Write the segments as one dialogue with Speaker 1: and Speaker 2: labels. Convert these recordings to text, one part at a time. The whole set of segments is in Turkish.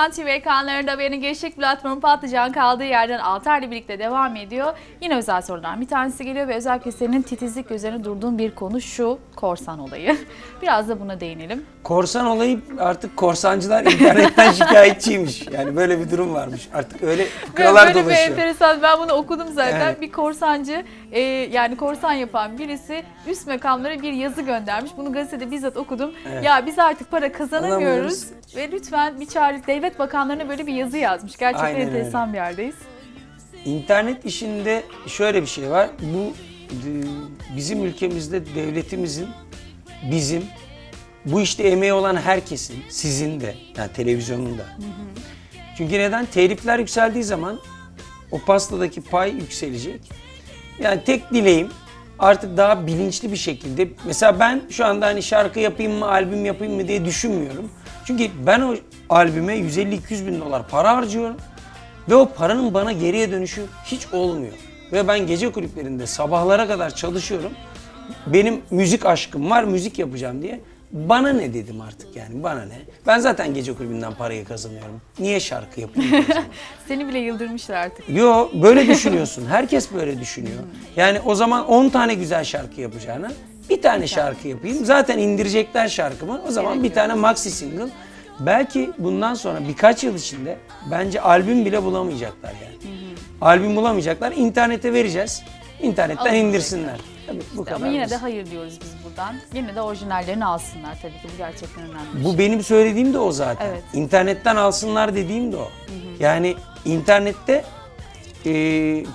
Speaker 1: Can TV ekranlarında benim gençlik platformu Patlıcan kaldığı yerden Altar'la birlikte devam ediyor. Yine özel sorular bir tanesi geliyor ve özellikle senin titizlik üzerine durduğun bir konu şu korsan olayı. Biraz da buna değinelim.
Speaker 2: Korsan olayı artık korsancılar internetten şikayetçiymiş. Yani böyle bir durum varmış. Artık öyle fıkralar
Speaker 1: böyle bir
Speaker 2: dolaşıyor.
Speaker 1: enteresan ben bunu okudum zaten.
Speaker 2: Evet.
Speaker 1: Bir korsancı e, yani korsan yapan birisi üst makamlara bir yazı göndermiş. Bunu gazetede bizzat okudum.
Speaker 2: Evet.
Speaker 1: Ya biz artık para kazanamıyoruz ve lütfen bir çağrı devlet bakanlarına böyle bir yazı yazmış. Gerçekten
Speaker 2: Aynen öyle.
Speaker 1: enteresan bir yerdeyiz.
Speaker 2: İnternet işinde şöyle bir şey var. Bu e, bizim ülkemizde devletimizin, bizim, bu işte emeği olan herkesin, sizin de, yani televizyonun da. Çünkü neden? Telifler yükseldiği zaman o pastadaki pay yükselecek. Yani tek dileğim artık daha bilinçli bir şekilde mesela ben şu anda hani şarkı yapayım mı albüm yapayım mı diye düşünmüyorum. Çünkü ben o albüme 150-200 bin dolar para harcıyorum ve o paranın bana geriye dönüşü hiç olmuyor. Ve ben gece kulüplerinde sabahlara kadar çalışıyorum. Benim müzik aşkım var, müzik yapacağım diye. Bana ne dedim artık yani bana ne? Ben zaten gece kulübünden parayı kazanıyorum. Niye şarkı zaman?
Speaker 1: Seni bile yıldırmışlar artık.
Speaker 2: Yo böyle düşünüyorsun. Herkes böyle düşünüyor. Yani o zaman 10 tane güzel şarkı yapacağına bir tane şarkı yapayım. Zaten indirecekler şarkımı. O zaman bir tane maxi single. Belki bundan sonra birkaç yıl içinde bence albüm bile bulamayacaklar yani. Albüm bulamayacaklar. İnternete vereceğiz. İnternetten
Speaker 1: Alın
Speaker 2: indirsinler. Tabii bu kadar.
Speaker 1: Ama yine de
Speaker 2: basit.
Speaker 1: hayır diyoruz biz buradan. Yine de orijinallerini alsınlar tabii ki bu gerçekten önemli. bir
Speaker 2: Bu
Speaker 1: şey.
Speaker 2: benim söylediğim de o zaten.
Speaker 1: Evet.
Speaker 2: İnternetten alsınlar dediğim de o. Yani internette e,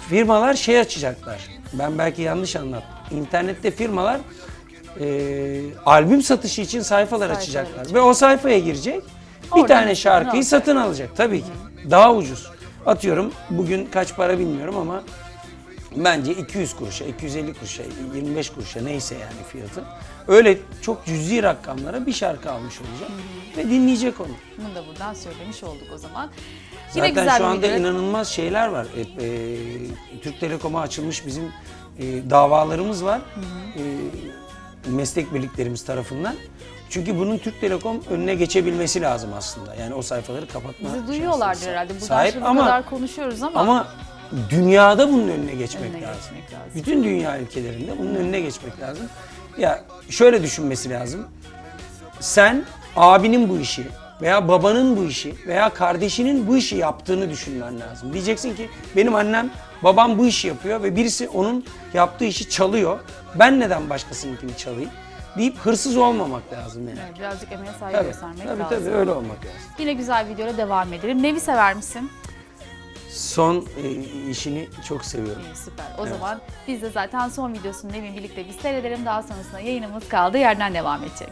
Speaker 2: firmalar şey açacaklar. Ben belki yanlış anlattım. İnternette firmalar e, albüm satışı için sayfalar
Speaker 1: Sayfalar
Speaker 2: açacaklar.
Speaker 1: açacak.
Speaker 2: Ve o sayfaya girecek. Bir
Speaker 1: Oradan
Speaker 2: tane
Speaker 1: istediğini
Speaker 2: şarkıyı
Speaker 1: alacak.
Speaker 2: satın alacak tabii ki. Daha ucuz. Atıyorum bugün kaç para bilmiyorum ama bence 200 kuruşa, 250 kuruşa, 25 kuruşa neyse yani fiyatı. Öyle çok cüzi rakamlara bir şarkı almış olacak ve dinleyecek onu.
Speaker 1: Bunu da buradan söylemiş olduk o zaman. Yine
Speaker 2: Zaten
Speaker 1: güzel
Speaker 2: şu
Speaker 1: bir
Speaker 2: anda
Speaker 1: video.
Speaker 2: inanılmaz şeyler var. E, e, Türk Telekom'a açılmış bizim e, davalarımız var. E, meslek birliklerimiz tarafından. Çünkü bunun Türk Telekom önüne geçebilmesi lazım aslında. Yani o sayfaları kapatma.
Speaker 1: Bizi duyuyorlardır herhalde. Buradan
Speaker 2: sahip
Speaker 1: şimdi
Speaker 2: ama
Speaker 1: kadar konuşuyoruz ama,
Speaker 2: ama dünyada bunun önüne geçmek
Speaker 1: Önüne
Speaker 2: lazım.
Speaker 1: geçmek lazım.
Speaker 2: Bütün dünya ülkelerinde bunun önüne geçmek lazım. Ya şöyle düşünmesi lazım. Sen abinin bu işi veya babanın bu işi veya kardeşinin bu işi yaptığını düşünmen lazım. Diyeceksin ki benim annem babam bu işi yapıyor ve birisi onun yaptığı işi çalıyor. Ben neden başkasınınkini çalayım? deyip hırsız olmamak lazım yani.
Speaker 1: Evet, birazcık emeğe saygı
Speaker 2: Tabii,
Speaker 1: göstermek
Speaker 2: tabii,
Speaker 1: lazım.
Speaker 2: tabii öyle olmak lazım.
Speaker 1: Yine güzel videoyla devam edelim. Nevi sever misin?
Speaker 2: Son e, işini çok seviyorum.
Speaker 1: İyi, süper. O
Speaker 2: Evet.
Speaker 1: zaman biz de zaten son videosunu Nevi'nin birlikte bir seyredelim. Daha sonrasında yayınımız kaldığı yerden devam edecek.